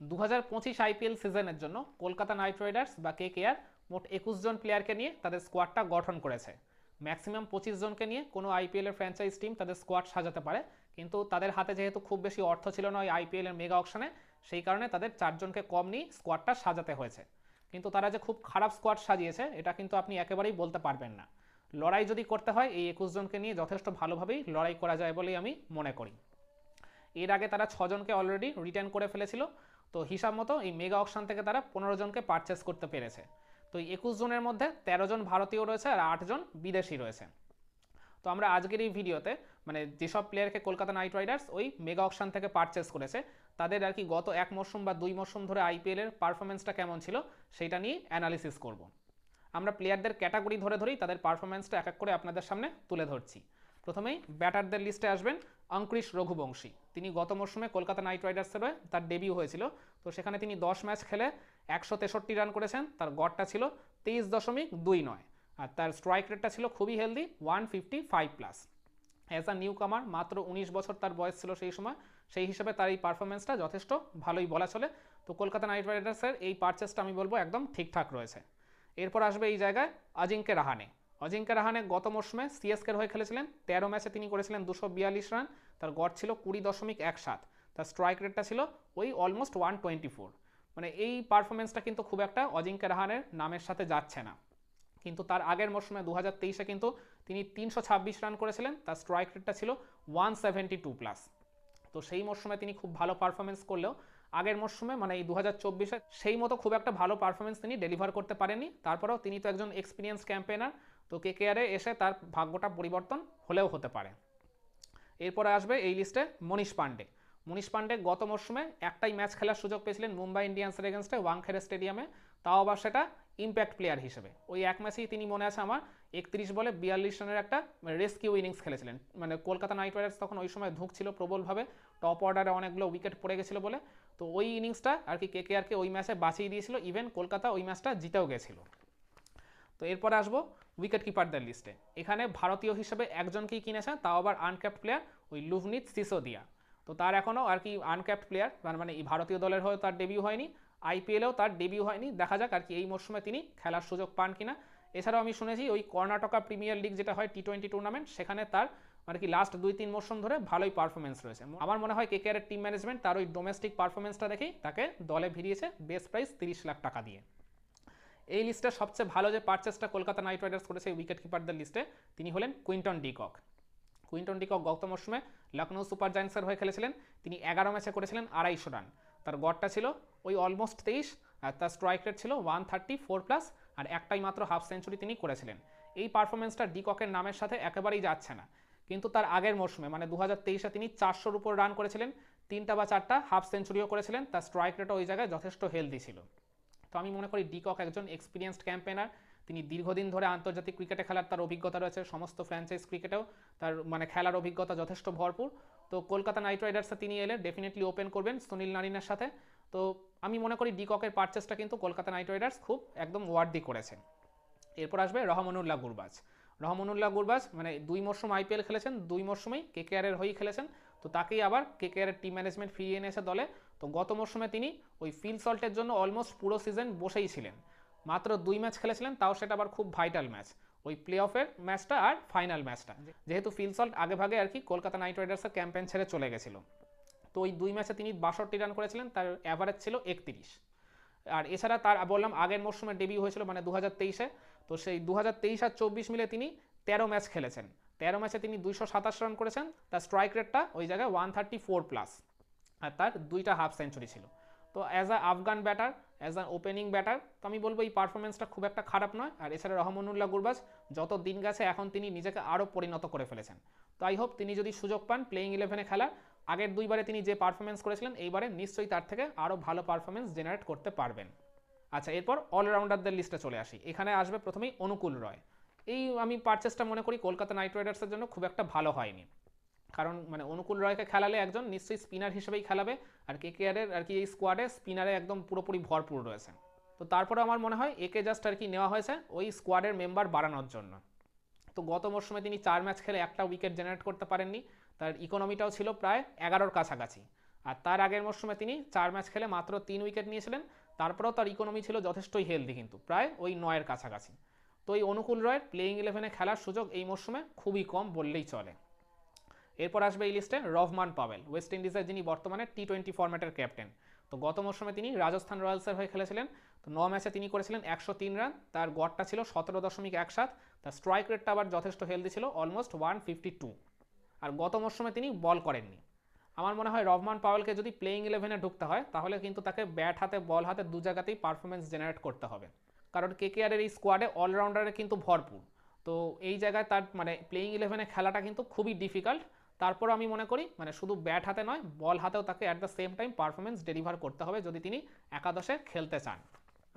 দু হাজার পঁচিশ আইপিএল সিজনের জন্য কলকাতা নাইট রাইডার্স বা কে কেআর মোট একুশ জন প্লেয়ারকে নিয়ে তাদের স্কোয়াডটা গঠন করেছে। ম্যাক্সিমাম পঁচিশ জনকে নিয়ে কোনো আইপিএলের ফ্র্যাঞ্চাইজ টিম তাদের স্কোয়াড সাজাতে পারে। কিন্তু তাদের হাতে যেহেতু খুব বেশি অর্থ ছিল না ওই আইপিএলের মেগা অকশনে সেই কারণে তাদের চারজনকে কম নিয়ে স্কোয়াডটা সাজাতে হয়েছে। কিন্তু তারা যে খুব খারাপ স্কোয়াড সাজিয়েছে, এটা কিন্তু আপনি একেবারেই বলতে পারবেন না। লড়াই যদি করতে হয়, এই একুশ জনকে নিয়ে যথেষ্ট ভালোভাবেই লড়াই করা যায় বলেই আমি মনে করি। এর আগে তারা ছজনকে অলরেডি রিটার্ন করে ফেলেছিল। তো হিসাব মতো এই মেগা অকশন থেকে তারা পনেরো জনকে পারচেস করতে পেরেছে। তো একুশ জনের মধ্যে তেরো জন ভারতীয় রয়েছে আর আটজন বিদেশি রয়েছে। তো আমরা আজকের এই ভিডিওতে মানে যেসব প্লেয়ারকে কলকাতা নাইট রাইডার্স ওই মেগা অকশন থেকে পারচেস করেছে, তাদের আর কি গত এক মরশুম বা দুই মরশুম ধরে আইপিএলের পারফরমেন্সটা কেমন ছিল সেটা নিয়ে অ্যানালিসিস করব। আমরা প্লেয়ারদের ক্যাটাগরি ধরে ধরেই তাদের পারফরমেন্সটা এক এক করে আপনাদের সামনে তুলে ধরছি। প্রথমেই ব্যাটারদের লিস্টে আসবেন অঙ্কুরিশ রঘুবংশী। তিনি গত মরশুমে কলকাতা নাইট রাইডার্সের হয়ে তার ডেবিউ হয়েছিল। তো সেখানে তিনি দশ ম্যাচ খেলে একশো তেষট্টি রান করেছেন। তার গড়টা ছিল তেইশ দশমিক দুই নয়। আর তার স্ট্রাইক রেটটা ছিল খুবই healthy one fifty five plus as a newcomer মাত্র উনিশ বছর তার বয়স ছিল সেই সময়। সেই হিসাবে তার এই পারফরমেন্সটা যথেষ্ট ভালোই বলা চলে। তো কলকাতা নাইট রাইডার্সের এই পারচেসটা আমি বলব একদম ঠিকঠাক রয়েছে। এরপর আসবে এই জায়গায় অজিঙ্কে রাহানে। অজিঙ্কে রাহানে গত মরশুমে সিএসকের হয়ে খেলেছিলেন। তেরো ম্যাচে তিনি করেছিলেন দুশো বিয়াল্লিশ রান, তার গড় ছিল কুড়ি দশমিক এক সাত, তার স্ট্রাইক রেটটা ছিল ওই অলমোস্ট ওয়ান টোয়েন্টি ফোর মানে এই পারফরমেন্সটা কিন্তু খুব একটা অজিঙ্কে রাহানের নামের সাথে যাচ্ছে না। কিন্তু তার আগের মরশুমে দু হাজার তেইশে কিন্তু তিনি তিনশো ছাব্বিশ রান করেছিলেন, তার স্ট্রাইক রেটটা ছিল ওয়ান সেভেন্টি টু প্লাস তো সেই মরশুমে তিনি খুব ভালো পারফরমেন্স করলেও আগের মরশুমে মানে এই দু হাজার চব্বিশে, সেই মতো খুব একটা ভালো পারফরমেন্স তিনি ডেলিভার করতে পারেননি। তারপরেও তিনি তো একজন এক্সপিরিয়েন্স ক্যাম্পেনার তো কে কেয়ারে এসে তার ভাগ্যটা পরিবর্তন হলেও হতে পারে। এরপরে আসবে এই লিস্টে মনীষ পান্ডে মনীষ পান্ডে গত মরশুমে একটাই ম্যাচ খেলার সুযোগ পেয়েছিলেন মুম্বাই ইন্ডিয়ান্সের এগেনস্টে ওয়াংখেড়ে স্টেডিয়ামে তাও আবার সেটা ইম্প্যাক্ট প্লেয়ার হিসেবে। ওই এক ম্যাচেই তিনি মনে আছে আমার একত্রিশ বলে বিয়াল্লিশ রানের একটা রেস্কিউ ইনিংস খেলেছিলেন। মানে কলকাতা নাইট রাইডার্স তখন ওই সময় ধুঁকছিল প্রবলভাবে টপ অর্ডারে অনেকগুলো উইকেট পড়ে গেছিল বলে। তো ওই ইনিংসটা আর কি কে কেআরকে ওই ম্যাচে বাঁচিয়ে দিয়েছিল। ইভেন কলকাতা ওই ম্যাচটা জিতেও গেছিল। তো এরপরে আসব উইকেট কিপারদের লিস্টে। এখানে ভারতীয় হিসেবে একজনকেই কিনেছে, তাও আবার আনক্যাপ্ট প্লেয়ার ওই লুভনিত সিসোদিয়া। তো তার এখনও আর কি আনক্যাপ্ট প্লেয়ার তার মানে এই ভারতীয় দলের হয়েও তার ডেবিউ হয়নি আইপিএলেও তার ডেবিউ হয়নি। দেখা যাক আর কি এই মরশুমে তিনি খেলার সুযোগ পান কিনা। এছাড়াও আমি শুনেছি ওই কর্ণাটকা প্রিমিয়ার লিগ যেটা হয় টি টোয়েন্টি টুর্নামেন্ট সেখানে তার আর কি লাস্ট দুই তিন মরশুম ধরে ভালোই পারফরমেন্স রয়েছে। আমার মনে হয় কেকেআরের টিম ম্যানেজমেন্ট তার ওই ডোমেস্টিক পারফরমেন্সটা দেখেই তাকে দলে ভিড়িয়েছে বেস্ট প্রাইস তিরিশ লাখ টাকা দিয়ে। এই লিস্টে সবচেয়ে ভালো যে পারচেসটা কলকাতা নাইট রাইডার্স করেছে উইকেট কিপারদের লিস্টে তিনি হলেন কুইন্টন ডিকক কুইন্টন ডিকক গত মরশুমে লখনৌ সুপার জায়েন্টসের হয়ে খেলেছিলেন। তিনি এগারো ম্যাচে করেছিলেন আড়াইশো রান তার গড়টা ছিল ওই অলমোস্ট তেইশ, আর তার স্ট্রাইক রেট ছিল ওয়ান থার্টি ফোর প্লাস আর একটাই মাত্র হাফ সেঞ্চুরি তিনি করেছিলেন। এই পারফরমেন্সটা ডিককের নামের সাথে একেবারেই যাচ্ছে না। কিন্তু তার আগের মরশুমে মানে দু হাজার তেইশে তিনি চারশোর উপর রান করেছিলেন। তিনটা বা চারটা হাফ সেঞ্চুরিও করেছিলেন। তার স্ট্রাইক রেটও ওই জায়গায় যথেষ্ট হেলদি ছিল। তো আমি মনে করি ডিকক একজন এক্সপিরিয়েন্সড ক্যাম্পেনার তিনি দীর্ঘদিন ধরে আন্তর্জাতিক ক্রিকেটে খেলার তার অভিজ্ঞতা রয়েছে, সমস্ত ফ্র্যাঞ্চাইজ ক্রিকেটেও তার মানে খেলার অভিজ্ঞতা যথেষ্ট ভরপুর। তো কলকাতা নাইট রাইডার্সে তিনি এলে ডেফিনেটলি ওপেন করবেন সুনীল নারিনের সাথে। তো আমি মনে করি ডিককের পারচেসটা কিন্তু কলকাতা নাইট রাইডার্স খুব একদম ওয়ার্দি করেছে। এরপর আসবে রহমানুল্লাহ গুরবাজ। রহমানুল্লাহ গুরবাজ মানে দুই মরশুম আইপিএল খেলেছেন, দুই মরশুমেই কেকেআরের হয়েই খেলেছেন। তো তাকেই আবার কেকেআরের টিম ম্যানেজমেন্ট ফিরিয়ে এনেছে দলে। তো গত মরশুমে তিনি ওই ফিল সল্টের জন্য অলমোস্ট পুরো সিজন বসেই ছিলেন। মাত্র দুই ম্যাচ খেলেছিলেন তাও সেটা আবার খুব ভাইটাল ম্যাচ। ওই প্লে অফের ম্যাচটা আর ফাইনাল ম্যাচটা। যেহেতু ফিল সল্ট আগে ভাগে আর কি কলকাতা নাইট রাইডার্সের ক্যাম্পেন ছেড়ে চলে গেছিল। তো ওই দুই ম্যাচে তিনি বাষট্টি রান করেছিলেন তার অ্যাভারেজ ছিল একত্রিশ। আর এছাড়া তার বললাম আগের মরশুমে ডেবিউ হয়েছিল মানে দু হাজার তেইশে। তো সেই দু হাজার তেইশ আর চব্বিশ মিলে তিনি তেরো ম্যাচ খেলেছেন। তেরো ম্যাচে তিনি দুইশো সাতাশ রান করেছেন তার স্ট্রাইক রেটটা ওই জায়গায় ওয়ান থার্টি ফোর প্লাস আর তার দুইটা হাফ সেঞ্চুরি ছিল। তো as a Afghan batter as a opening batter তো আমি বলব এই পারফরমেন্সটা খুব একটা খারাপ নয়। আর এছাড়া রহমানুল্লাহ গুরবাজ, যত দিন গেছে এখন তিনি নিজেকে আরও পরিণত করে ফেলেছেন। তো আই হোপ তিনি যদি সুযোগ পান প্লেইং ইলেভেনে খেলার আগের দুইবারে তিনি যে পারফরমেন্স করেছিলেন, এইবারে নিশ্চয়ই তার থেকে আরও ভালো পারফরমেন্স জেনারেট করতে পারবেন। আচ্ছা এরপর অলরাউন্ডারদের লিস্টে চলে আসি। এখানে আসবে প্রথমেই অনুকূল রয়। এই আমি পারচেসটা মনে করি, কলকাতা নাইট রাইডার্সের জন্য খুব একটা ভালো হয়নি। কারণ মানে অনুকূল রয়কে খেলালে একজন নিশ্চয়ই স্পিনার হিসেবেই খেলাবে, আর কে কেয়ারের আর কি এই স্কোয়াডে স্পিনারে একদম পুরোপুরি ভরপুর রয়েছে। তো তারপরে আমার মনে হয় একে জাস্ট আর কি নেওয়া হয়েছে ওই স্কোয়াডের মেম্বার বাড়ানোর জন্য। তো গত মরশুমে তিনি চার ম্যাচ খেলে একটা উইকেট জেনারেট করতে পারেননি, তার ইকোনমিটাও ছিল প্রায় এগারোর কাছাকাছি। আর তার আগের মরশুমে তিনি চার ম্যাচ খেলে মাত্র তিন উইকেট নিয়েছিলেন, তারপরেও তার ইকোনমি ছিল যথেষ্টই হেলদি কিন্তু, প্রায় ওই নয়ের কাছাকাছি। তো এই অনুকূল রয়ের প্লেয়িং ইলেভেনে খেলার সুযোগ এই মরশুমে খুবই কম বললেই চলে। এরপর আসবে এই লিস্টে রহমান পাওয়েল ওয়েস্ট ইন্ডিজের যিনি বর্তমানে টি টোয়েন্টি ফরম্যাটের ক্যাপ্টেন। তো গত মরশুমে তিনি রাজস্থান রয়্যালসের হয়ে খেলেছিলেন। তো ন ম্যাচে তিনি করেছিলেন একশো তিন রান। তার গড়টা ছিল সতেরো দশমিক এক সাত। তার স্ট্রাইক রেটটা আবার যথেষ্ট হেলদি ছিল অলমোস্ট ওয়ান ফিফটি টু আর গত মরশুমে তিনি বল করেননি। আমার মনে হয় রহমান পাওয়েলকে যদি প্লেইং ইলেভেনে ঢুকতে হয়, তাহলে কিন্তু তাকে ব্যাট হাতে বল হাতে দু জায়গাতেই পারফরমেন্স জেনারেট করতে হবে। কারণ কে কেকেআরের এই স্কোয়াডে অলরাউন্ডারে কিন্তু ভরপুর। তো এই জায়গায় তার মানে প্লেইং ইলেভেনে খেলাটা কিন্তু খুবই ডিফিকাল্ট তারপর আমি মনে করি মানে শুধু ব্যাট হাতে নয় বল হাতেও তাকে at the same time performance deliver করতে হবে যদি তিনি একাদশে খেলতে চান।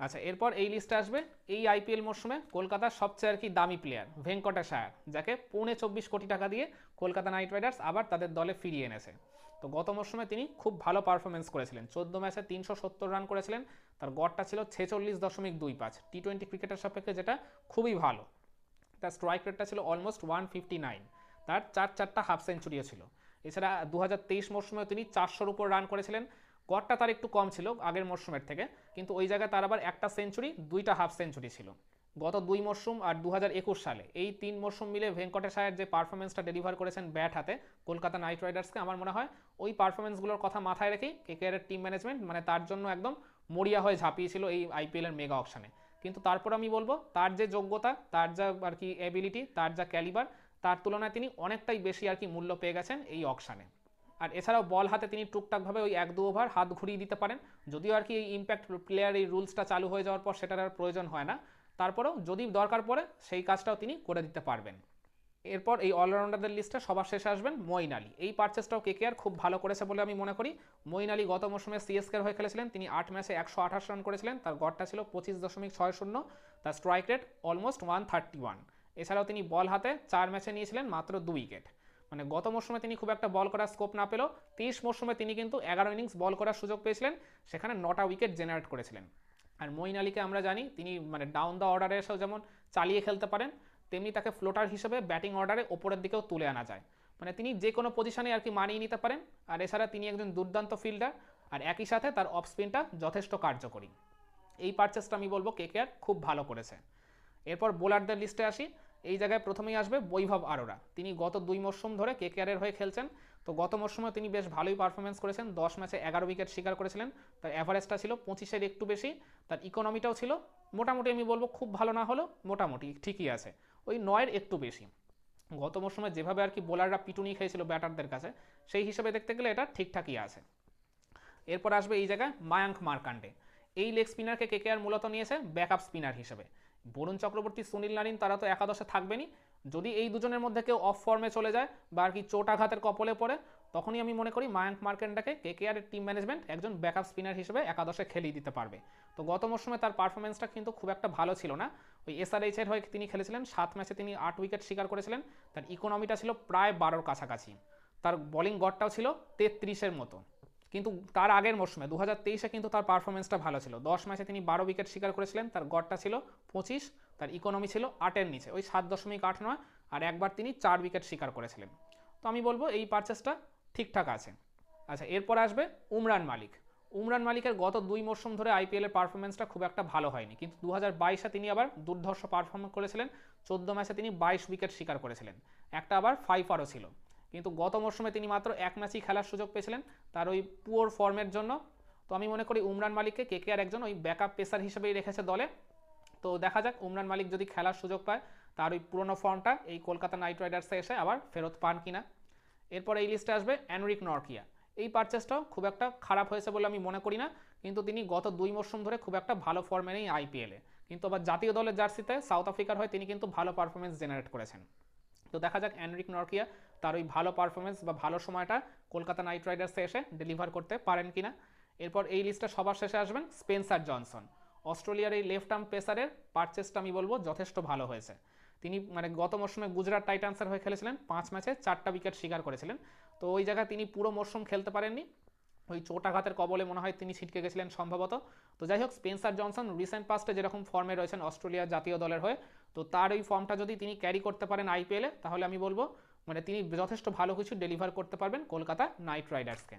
আচ্ছা এরপর এই লিস্টে আসবে, এই আইপিএল মরশুমে কলকাতার সবচেয়ে আর কি দামি প্লেয়ার ভেঙ্কটেশ আয়ার যাকে পৌনে চব্বিশ কোটি টাকা দিয়ে কলকাতা নাইট রাইডার্স আবার তাদের দলে ফিরিয়ে এনেছে। তো গত মরশুমে তিনি খুব ভালো পারফরমেন্স করেছিলেন, চোদ্দ ম্যাচে তিনশো সত্তর রান করেছিলেন, তার গড়টা ছিল ছেচল্লিশ দশমিক দুই পাঁচ। টি টোয়েন্টি ক্রিকেটের সাপেক্ষে যেটা খুবই ভালো। তার স্ট্রাইক রেটটা ছিল অলমোস্ট ওয়ান ফিফটি নাইন তার চার চারটা হাফ সেঞ্চুরিও ছিল। এছাড়া দু মরশুমেও তিনি চারশোর উপর রান করেছিলেন। গড়টা তার একটু কম ছিল আগের মরশুমের থেকে, কিন্তু ওই জায়গায় তার আবার একটা সেঞ্চুরি দুইটা হাফ সেঞ্চুরি ছিল। গত দুই মরশুম আর দু হাজার একুশ সালে এই তিন মরশুম মিলে ভেঙ্কটেশ আয়ার যে পারফরমেন্সটা ডেলিভার করেছেন ব্যাট হাতে কলকাতা নাইট রাইডার্সকে, আমার মনে হয় ওই পারফরমেন্সগুলোর কথা মাথায় রেখেই কেকেআরের টিম ম্যানেজমেন্ট মানে তার জন্য একদম মরিয়া হয়ে ঝাঁপিয়েছিল এই আইপিএলের মেগা অপশানে কিন্তু তারপর আমি বলব, তার যে যোগ্যতা, তার যা আর কি এবিলিটি তার যা ক্যালিবার তার তুলনায় তিনি অনেকটাই বেশি আর কি মূল্য পেয়ে গেছেন এই অকশানে। আর এছাড়াও বল হাতে তিনি টুকটাকভাবে ওই এক দু ওভার হাত ঘুরিয়ে দিতে পারেন। যদিও আর কি এই ইম্প্যাক্ট প্লেয়ার এই রুলসটা চালু হয়ে যাওয়ার পর সেটার আর প্রয়োজন হয় না। তারপরেও যদি দরকার পড়ে সেই কাজটাও তিনি করে দিতে পারবেন। এরপর এই অলরাউন্ডারদের লিস্টে সবার শেষে আসবেন মঈন আলী। এই পারচেসটাও কেকেআর খুব ভালো করেছে বলে আমি মনে করি। মঈন আলী গত মৌসুমে সিএসকের হয়ে খেলেছিলেন। তিনি আট ম্যাচে একশো আঠাশ রান করেছিলেন। তার গড়টা ছিল পঁচিশ দশমিক ছয় শূন্য। তার strike rate almost one thirty one এছাড়াও তিনি বল হাতে চার ম্যাচে নিয়েছিলেন মাত্র দুই উইকেট। মানে গত মরশুমে তিনি খুব একটা বল করার স্কোপ না পেলেও তেইশ মরশুমে তিনি কিন্তু এগারো ইনিংস বল করার সুযোগ পেয়েছিলেন, সেখানে নটা উইকেট জেনারেট করেছিলেন। আর মঈন আলীকে আমরা জানি, তিনি মানে ডাউন দ্য অর্ডারে এসেও যেমন চালিয়ে খেলতে পারেন, তেমনি তাকে ফ্লোটার হিসেবে ব্যাটিং অর্ডারে ওপরের দিকেও তুলে আনা যায়। মানে তিনি যে কোনো পজিশনে আর কি মানিয়ে নিতে পারেন, আর এছাড়া তিনি একজন দুর্দান্ত ফিল্ডার আর একই সাথে তার অফ স্পিনটা যথেষ্ট কার্যকরী। এই পারচেসটা আমি বলব কেকেআর খুব ভালো করেছে। এরপর বোলারদের লিস্টে আসি। এই জায়গায় প্রথমেই আসবে বৈভব আরোরা। তিনি গত দুই মরশুম ধরে কেকেআরের হয়ে খেলছেন। তো গত মরশুমে তিনি বেশ ভালোই পারফরমেন্স করেছেন। দশ ম্যাচে এগারো উইকেট শিকার করেছিলেন। তার অ্যাভারেজটা ছিল পঁচিশের একটু বেশি। তার ইকোনমিটাও ছিল। মোটামুটি আমি বলব খুব ভালো না হলেও মোটামুটি ঠিকই আছে। ওই নয়ের একটু বেশি। গত মরশুমে যেভাবে আর কি বোলাররা পিটুনি খেয়েছিল ব্যাটারদের কাছে, সেই হিসেবে দেখতে গেলে এটা ঠিকঠাকই আছে। এরপর আসবে এই জায়গায় মায়াঙ্ক মার্কান্ডে। এই লেগ স্পিনারকে কেকেআর মূলত নিয়েছে ব্যাকআপ স্পিনার হিসেবে। বরুণ চক্রবর্তী, সুনীল নারিন, তারা তো একাদশে থাকবেনই। যদি এই দুজনের মধ্যে কেউ অফ ফর্মে চলে যায় বা আর কি চোটাঘাতের কপলে পড়ে, তখনই আমি মনে করি মায়াঙ্ক মার্কেন্ডাকে কেকেআর টিম ম্যানেজমেন্ট একজন ব্যাকআপ স্পিনার হিসেবে একাদশে খেলিয়ে দিতে পারবে। তো গত মরশুমে তার পারফরমেন্সটা কিন্তু খুব একটা ভালো ছিল না। ওই এসআরএইচ এর হয়ে তিনি খেলেছিলেন, সাত ম্যাচে তিনি আট উইকেট শিকার করেছিলেন। তার ইকোনমিটা ছিল প্রায় বারোর কাছাকাছি। তার বোলিং গড়টাও ছিল তেত্রিশের মতো। কিন্তু তার আগের মরশুমে দু হাজার কিন্তু তার পারফরমেন্সটা ভালো ছিল। দশ ম্যাচে তিনি বারো উইকেট শিকার করেছিলেন, তার গড়টা ছিল পঁচিশ, তার ইকোনমি ছিল আটের নিচে, ওই সাত দশমিক আট নয়, আর একবার তিনি চার উইকেট শিকার করেছিলেন। তো আমি বলব এই পারচেসটা ঠিকঠাক আছে। আচ্ছা এরপর আসবে উমরান মালিক। উমরান মালিকের গত দুই মরশুম ধরে আইপিএলের পারফরমেন্সটা খুব একটা ভালো হয়নি, কিন্তু দু হাজার তিনি আবার দুর্ধর্ষ পারফর্ম করেছিলেন, চোদ্দ ম্যাচে তিনি বাইশ উইকেট শিকার করেছিলেন। একটা আবার ফাইফারও ছিল। কিন্তু গত মরশুমে তিনি মাত্র এক ম্যাচই খেলার সুযোগ পেয়েছিলেন তার ওই পুয়ার ফর্মের জন্য। তো আমি মনে করি উমরান মালিককে কে কে আর একজন ওই ব্যাকআপ পেসার হিসেবেই রেখেছে দলে। তো দেখা যাক, উমরান মালিক যদি খেলার সুযোগ পায়, তার ওই পুরনো ফর্মটা এই কলকাতা নাইট রাইডার্সে এসে আবার ফেরত পান কিনা। এরপর এই লিস্টে আসবে অ্যানরিক নরকিয়া। এই পারচেসটাও খুব একটা খারাপ হয়েছে বলে আমি মনে করি না, কিন্তু তিনি গত দুই মরশুম ধরে খুব একটা ভালো ফর্মে নেই আইপিএলে কিন্তু আবার জাতীয় দলের জার্সিতে সাউথ আফ্রিকার হয়ে তিনি কিন্তু ভালো পারফরমেন্স জেনারেট করেছেন। তো দেখা যাক অ্যানরিক নরকিয়া তার ওই ভালো পারফরমেন্স বা ভালো সময়টা কলকাতা নাইট রাইডার্সে এসে ডেলিভার করতে পারেন কিনা। এরপর এই লিস্টটা সবার শেষে আসবেন স্পেন্সার জনসন অস্ট্রেলিয়ার এই লেফট আর্ম পেসারের পারচেসটা আমি বলব যথেষ্ট ভালো হয়েছে। তিনি মানে গত মরশুমে গুজরাট টাইটান্সের হয়ে খেলেছিলেন, পাঁচ ম্যাচে চারটা উইকেট শিকার করেছিলেন। তো ওই জায়গায় তিনি পুরো মরশুম খেলতে পারেননি। ওই চোটাঘাতের কবলে মনে হয় তিনি ছিটকে গেছিলেন সম্ভবত। তো যাই হোক স্পেন্সার জনসন রিসেন্ট পাস্টে যেরকম ফর্মে রয়েছেন অস্ট্রেলিয়ার জাতীয় দলের হয়ে, তো তার ওই ফর্মটা যদি তিনি ক্যারি করতে পারেন আইপিএলে তাহলে আমি বলব মানে তিনি যথেষ্ট ভালো কিছু ডেলিভার করতে পারবেন কলকাতা নাইট রাইডার্সকে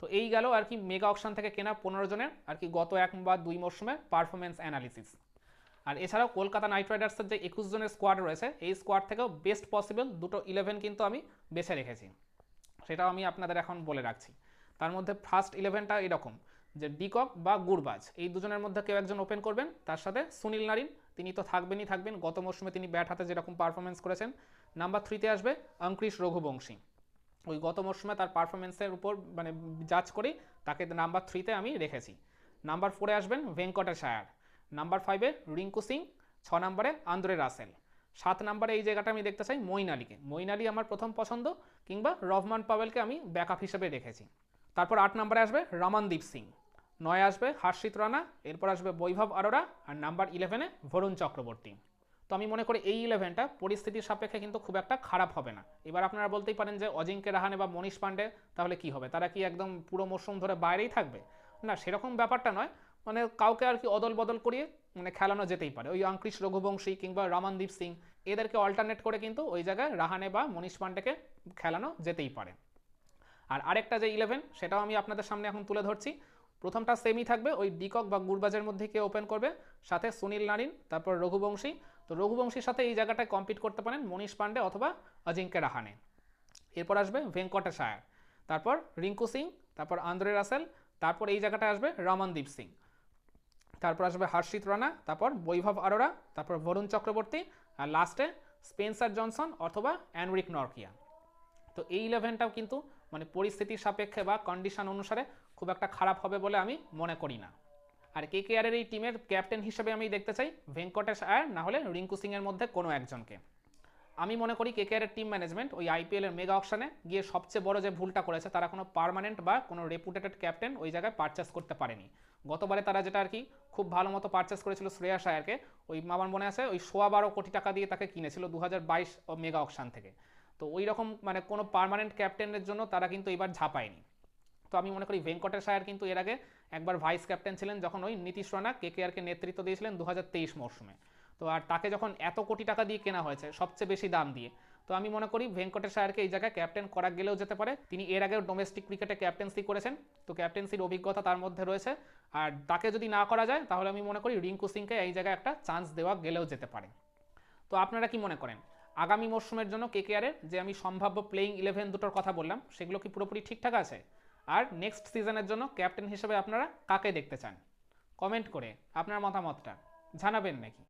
তো এই গেল আর কি মেগা অকশন থেকে কেনা পনেরো জনের আর কি গত এক বা দুই মরশুমের পারফরমেন্স অ্যানালিসিস আর এছাড়াও কলকাতা নাইট রাইডার্সের যে একুশ জনের স্কোয়াড রয়েছে, এই স্কোয়াড থেকেও বেস্ট পসিবল দুটো ইলেভেন কিন্তু আমি বেছে রেখেছি। সেটাও আমি আপনাদের এখন বলে রাখছি। তার মধ্যে ফার্স্ট ইলেভেনটা এরকম, যে ডিকক বা গুরবাজ এই দুজনের মধ্যে কেউ একজন ওপেন করবেন, তার সাথে সুনীল নারিন তিনি তো থাকবেনই থাকবেন, গত মরশুমে তিনি ব্যাট হাতে যেরকম পারফরমেন্স করেছেন নাম্বার থ্রিতে আসবে অঙ্কৃশ রঘুবংশী। ওই গত মরশুমে তার পারফরমেন্সের উপর মানে জাজ করেই তাকে নাম্বার থ্রিতে আমি রেখেছি। নাম্বার ফোরে আসবেন ভেঙ্কটেশ আয়ার নাম্বার ফাইভে রিঙ্কু সিং, ছ নম্বরে আন্দ্রে রাসেল। সাত নম্বরে এই জায়গাটা আমি দেখতে চাই মইন আলীকে মইন আলী আমার প্রথম পছন্দ কিংবা রহমান পাভেলকে আমি ব্যাকআপ হিসেবে রেখেছি। তারপর আট নম্বরে আসবে রমানদীপ সিং। নয় আসবে হার্ষিত রানা, এরপর আসবে বৈভব আরোরা আর নাম্বার ইলেভেনে ভরুণ চক্রবর্তী। তো আমি মনে করি এই ইলেভেনটা পরিস্থিতির সাপেক্ষে কিন্তু খুব একটা খারাপ হবে না। এবার আপনারা বলতেই পারেন যে অজিঙ্কে রাহানে বা মনীষ পান্ডে, তাহলে কি হবে? তারা কি একদম পুরো মরশুম ধরে বাইরেই থাকবে? না, সেরকম ব্যাপারটা নয়। মানে কাউকে আর কি অদল বদল করিয়ে মানে খেলানো যেতেই পারে। ওই অঙ্কৃশ রঘুবংশী কিংবা রমানদীপ সিং, এদেরকে অল্টারনেট করে কিন্তু ওই জায়গায় রাহানে বা মনীষ পান্ডেকে খেলানো যেতেই পারে। আর আরেকটা যে ইলেভেন সেটাও আমি আপনাদের সামনে এখন তুলে ধরছি। প্রথমটা সেমি থাকবে, ওই ডিকক বা গুরবাজের মধ্যে কে ওপেন করবে? সাথে সুনীল নারিন, তারপর রঘুবংশী তো রঘুবংশীর সাথে এই জায়গাটায় কম্পিট করতে পারেন মনীষ পান্ডে অথবা অজিঙ্কে রাহানে। এরপর আসবে ভেঙ্কটেশ আয়ার তারপর রিঙ্কু সিং, তারপর আন্দ্রে রাসেল, তারপর এই জায়গাটায় আসবে রমনদীপ সিং। তারপর আসবে হর্ষিত রানা, তারপর বৈভব আরোরা, তারপর বরুণ চক্রবর্তী, আর লাস্টে স্পেন্সার জনসন অথবা অ্যানরিক নরকিয়া। তো এই ইলেভেনটাও কিন্তু মানে পরিস্থিতির সাপেক্ষে বা কন্ডিশন অনুসারে খুব একটা খারাপ হবে বলে আমি মনে করি না। আর কে কে আরের এই টিমের ক্যাপ্টেন হিসেবে আমি দেখতে চাই? ভেঙ্কটেশ আয়ার না হলে রিঙ্কু সিংয়ের মধ্যে কোনো একজনকে। আমি মনে করি কে এর টিম ম্যানেজমেন্ট ওই আইপিএল এর মেগা অপশনে গিয়ে সবচেয়ে বড় যে ভুলটা করেছে, তারা কোনো পার্মানেন্ট বা কোনো রেপুটেটেড ক্যাপ্টেন ওই জায়গায় পারচেস করতে পারেনি। গতবারে তারা যেটা আর কি খুব ভালো মতো পারচেস করেছিল শ্রেয়া আয়ারকে ওই আমার মনে আছে? ওই সোয়া বারো কোটি টাকা দিয়ে তাকে কিনেছিল দু হাজার বাইশ মেগা অপশান থেকে। তো ওই রকম মানে কোনো পার্মানেন্ট ক্যাপ্টেনের জন্য তারা কিন্তু এবার ঝাঁপায়নি। তো আমি মনে করি ভেঙ্কটেশ আয়ার কিন্তু এর আগে একবার ভাইস ক্যাপ্টেন ছিলেন যখন ওই নীতিশ রানা কে কে নেতৃত্ব দিয়েছিলেন দু হাজার তেইশ মরশুমে। তো আর তাকে যখন এত কোটি টাকা দিয়ে কেনা হয়েছে, সবচেয়ে বেশি দাম দিয়ে, তো আমি মনে করি ভেঙ্কটেশ আয়ারকে এই জায়গায় ক্যাপ্টেন করা গেলেও যেতে পারে। তিনি এর আগেও ডোমেস্টিক ক্রিকেটে ক্যাপ্টেন্সি করেছেন, তো ক্যাপ্টেন্সির অভিজ্ঞতা তার মধ্যে রয়েছে। আর তাকে যদি না করা যায়, তাহলে আমি মনে করি রিঙ্কু সিংকে এই জায়গায় একটা চান্স দেওয়া গেলেও যেতে পারে। তো আপনারা কি মনে করেন? আগামী মরশুমের জন্য কেকেআরের যে আমি সম্ভাব্য প্লেইং ইলেভেন দুটোর কথা বললাম, সেগুলো কি পুরোপুরি ঠিকঠাক আছে? আর নেক্সট সিজনের জন্য ক্যাপ্টেন হিসেবে আপনারা কাকে দেখতে চান? কমেন্ট করে আপনার মতামতটা জানাবেন নাকি?